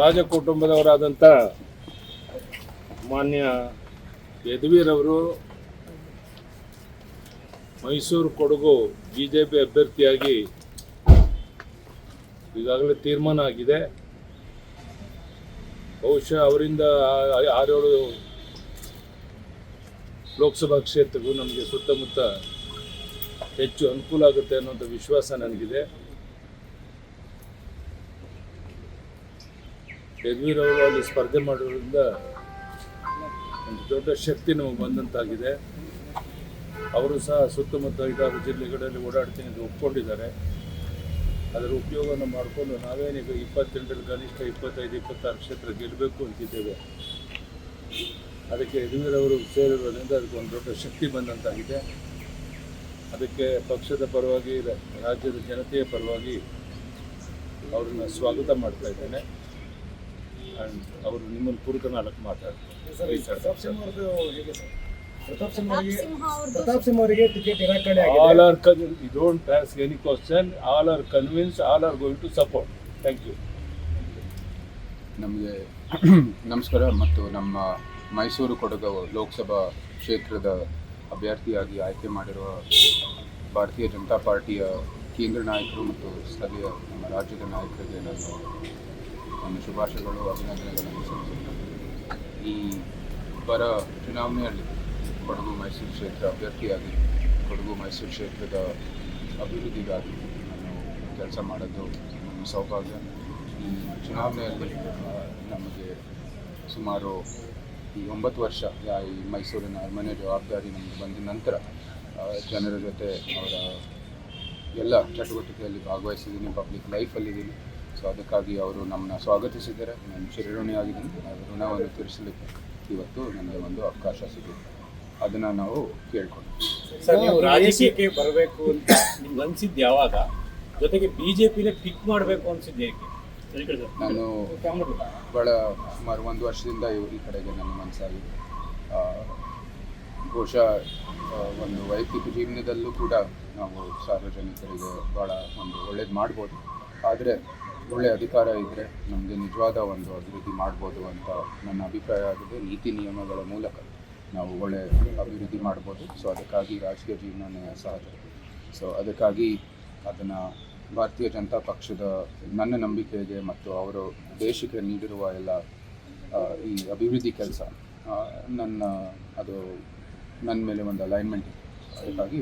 ರಾಜ ಕುಟುಂಬದವರಾದಂಥ ಮಾನ್ಯ ಯದುವೀರವರು Mysuru Kodagu B J P ಅಭ್ಯರ್ಥಿಯಾಗಿ ಈಗಾಗಲೇ ತೀರ್ಮಾನ ಆಗಿದೆ. ಬಹುಶಃ ಅವರಿಂದ ಆರೇಳು ಲೋಕಸಭಾ ಕ್ಷೇತ್ರಕ್ಕೂ ನಮಗೆ ಸುತ್ತಮುತ್ತ ಹೆಚ್ಚು ಅನುಕೂಲ ಆಗುತ್ತೆ ಅನ್ನೋಂಥ ವಿಶ್ವಾಸ ನನಗಿದೆ. ಯದುವೀರ್ ಅವರು ಅಲ್ಲಿ ಸ್ಪರ್ಧೆ ಮಾಡೋದ್ರಿಂದ ಒಂದು ದೊಡ್ಡ ಶಕ್ತಿ ನಮಗೆ ಬಂದಂತಾಗಿದೆ. ಅವರು ಸಹ ಸುತ್ತಮುತ್ತ ಐದಾರು ಜಿಲ್ಲೆಗಳಲ್ಲಿ ಓಡಾಡ್ತೀನಿ ಅಂತ ಒಪ್ಕೊಂಡಿದ್ದಾರೆ. ಅದರ ಉಪಯೋಗವನ್ನು ಮಾಡಿಕೊಂಡು ನಾವೇನೀಗ ಇಪ್ಪತ್ತೆಂಟರಲ್ಲಿ ಕನಿಷ್ಠ ಇಪ್ಪತ್ತೈದು, ಇಪ್ಪತ್ತಾರು ಕ್ಷೇತ್ರ ಗೆಲ್ಲಬೇಕು ಅಂತಿದ್ದೇವೆ. ಅದಕ್ಕೆ ಯದುವೀರವರು ಸೇರಿರೋದ್ರಿಂದ ಅದಕ್ಕೆ ಒಂದು ದೊಡ್ಡ ಶಕ್ತಿ ಬಂದಂತಾಗಿದೆ. ಅದಕ್ಕೆ ಪಕ್ಷದ ಪರವಾಗಿ, ರಾಜ್ಯದ ಜನತೆಯ ಪರವಾಗಿ ಅವ್ರನ್ನ ಸ್ವಾಗತ ಮಾಡ್ತಾ ಇದ್ದೇನೆ. ಆ್ಯಂಡ್ ಅವರು ನಿಮ್ಮನ್ನು ಕುರಿತು ನಾಲ್ಕು ಮಾತಾಡ್ತಾರೆ don't ask any question all are convince all are going to support thank you ನಮಗೆ ನಮಸ್ಕಾರ ಮತ್ತು ನಮ್ಮ ಮೈಸೂರು ಕೊಡಗು ಲೋಕಸಭಾ ಕ್ಷೇತ್ರದ ಅಭ್ಯರ್ಥಿಯಾಗಿ ಆಯ್ಕೆ ಮಾಡಿರುವ ಭಾರತೀಯ ಜನತಾ ಪಾರ್ಟಿಯ ಕೇಂದ್ರ ನಾಯಕರು ಮತ್ತು ಸ್ಥಳೀಯ ನಮ್ಮ ರಾಜ್ಯದ ನಾಯಕರಿಗೆ ನಾನು ನನ್ನ ಶುಭಾಶಯಗಳು ಅಭಿನಂದನೆಗಳನ್ನು ಈ ಬರ ಚುನಾವಣೆಯಲ್ಲಿ ಕೊಡಗು ಮೈಸೂರು ಕ್ಷೇತ್ರ ಅಭ್ಯರ್ಥಿಯಾಗಿ ಕೊಡಗು ಮೈಸೂರು ಕ್ಷೇತ್ರದ ಅಭಿವೃದ್ಧಿಗಾಗಿ ನಾನು ಕೆಲಸ ಮಾಡೋದು ನಮ್ಮ ಸೌಭಾಗ್ಯ ಈ ಚುನಾವಣೆಯಲ್ಲಿ ನಮಗೆ ಸುಮಾರು ಈ ಒಂಬತ್ತು ವರ್ಷ ಈ ಮೈಸೂರಿನ ಅರಮನೆ ಜವಾಬ್ದಾರಿ ನಮಗೆ ಬಂದ ನಂತರ ಜನರ ಜೊತೆ ಅವರ ಎಲ್ಲ ಚಟುವಟಿಕೆಯಲ್ಲಿ ಭಾಗವಹಿಸಿದ್ದೀನಿ ಪಬ್ಲಿಕ್ ಲೈಫಲ್ಲಿದ್ದೀನಿ ಸೊ ಅದಕ್ಕಾಗಿ ಅವರು ನಮ್ಮನ್ನ ಸ್ವಾಗತಿಸಿದ್ದಾರೆ. ನಾನು ಚಿರಋಣಿಯಾಗಿದ್ದೀನಿ ಋಣವನ್ನು ತೀರಿಸಲಿಕ್ಕೆ ಇವತ್ತು ನನಗೆ ಒಂದು ಅವಕಾಶ ಸಿಗುತ್ತೆ ಅದನ್ನು ನಾವು ಕೇಳ್ಕೊಂಡು ಸರ್ ನೀವು ರಾಜಕೀಯಕ್ಕೆ ಬರಬೇಕು ಅಂತ ನಿಮ್ಗೆ ಅನಿಸಿದ್ದು ಯಾವಾಗ? ಜೊತೆಗೆ ಬಿಜೆಪಿನೇ ಪಿಕ್ ಮಾಡಬೇಕು ಅನ್ಸಿದ್ದು ಏಕೆ ನಾನು ಭಾಳ ಸುಮಾರು ಒಂದು ವರ್ಷದಿಂದ ಈ ಕಡೆಗೆ ನನ್ನ ಮನಸ್ಸಾಗಿದೆ. ಘೋಷ ಬಹುಶಃ ಒಂದು ವೈಯಕ್ತಿಕ ಜೀವನದಲ್ಲೂ ಕೂಡ ನಾವು ಸಾರ್ವಜನಿಕರಿಗೆ ಭಾಳ ಒಂದು ಒಳ್ಳೇದು ಮಾಡ್ಬೋದು. ಆದರೆ ಒಳ್ಳೆ ಅಧಿಕಾರ ಇದ್ದರೆ ನಮಗೆ ನಿಜವಾದ ಒಂದು ಅಭಿವೃದ್ಧಿ ಮಾಡ್ಬೋದು ಅಂತ ನನ್ನ ಅಭಿಪ್ರಾಯ ಆಗಿದೆ. ನೀತಿ ನಿಯಮಗಳ ಮೂಲಕ ನಾವು ಒಳ್ಳೆ ಅಭಿವೃದ್ಧಿ ಮಾಡ್ಬೋದು. ಸೊ ಅದಕ್ಕಾಗಿ ರಾಜಕೀಯ ಜೀವನನೇ ಸಹಜ. ಸೊ ಅದಕ್ಕಾಗಿ ಅದನ್ನು ಭಾರತೀಯ ಜನತಾ ಪಕ್ಷದ ನನ್ನ ನಂಬಿಕೆಗೆ ಮತ್ತು ಅವರು ದೇಶಕ್ಕೆ ನೀಡಿರುವ ಎಲ್ಲ ಈ ಅಭಿವೃದ್ಧಿ ಕೆಲಸ ನನ್ನ, ಅದು ನನ್ನ ಮೇಲೆ ಒಂದು ಅಲೈನ್ಮೆಂಟ್ ಇದೆ. ಅದಕ್ಕಾಗಿ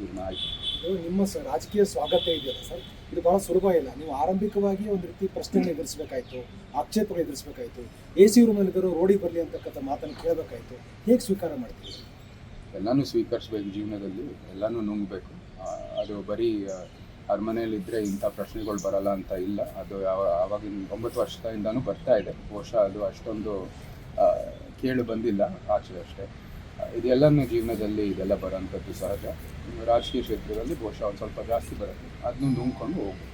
ಇದನ್ನ ಆಯ್ತು. ಇದು ನಿಮ್ಮ ರಾಜಕೀಯ ಸ್ವಾಗತ ಇದೆಯಲ್ಲ ಸರ್? ಇದು ಬಹಳ ಸುಲಭ ಇಲ್ಲ. ನೀವು ಆರಂಭಿಕವಾಗಿ ಒಂದು ರೀತಿ ಪ್ರಶ್ನೆಯನ್ನು ಎದುರಿಸಬೇಕಾಯ್ತು ಆಕ್ಷೇಪ ಎದುರಿಸಬೇಕಾಯ್ತು ಎ ಸಿ ರೂಮಲ್ಲಿದ್ದರು ರೋಡಿಗೆ ಬರಲಿ ಅಂತಕ್ಕಂಥ ಮಾತನ್ನು ಕೇಳಬೇಕಾಯ್ತು. ಹೇಗೆ ಸ್ವೀಕಾರ ಮಾಡ್ತೀವಿ ಎಲ್ಲಾನು ಸ್ವೀಕರಿಸ್ಬೇಕು ಜೀವನದಲ್ಲಿ ಎಲ್ಲನೂ ನುಂಗಬೇಕು. ಅದು ಬರೀ ಅರಮನೆಯಲ್ಲಿದ್ದರೆ ಇಂಥ ಪ್ರಶ್ನೆಗಳು ಬರಲ್ಲ ಅಂತ ಇಲ್ಲ. ಅದು ಯಾವ ಆವಾಗಿನ ಒಂಬತ್ತು ವರ್ಷದಿಂದನೂ ಬರ್ತಾ ಇದೆ. ಬಹುಶಃ ಅದು ಅಷ್ಟೊಂದು ಕೇಳಿ ಬಂದಿಲ್ಲ ಆಚೆ ಅಷ್ಟೇ. ಇದೆಲ್ಲನೂ ಜೀವನದಲ್ಲಿ ಇದೆಲ್ಲ ಬರೋಂಥದ್ದು ಸಹಜ. ರಾಜಕೀಯ ಕ್ಷೇತ್ರದಲ್ಲಿ ಬಹುಶಃ ಒಂದು ಸ್ವಲ್ಪ ಜಾಸ್ತಿ ಬರುತ್ತೆ. ಅದನ್ನು ನುಂಗ್ಕೊಂಡು ಹೋಗ್ಬೋದು.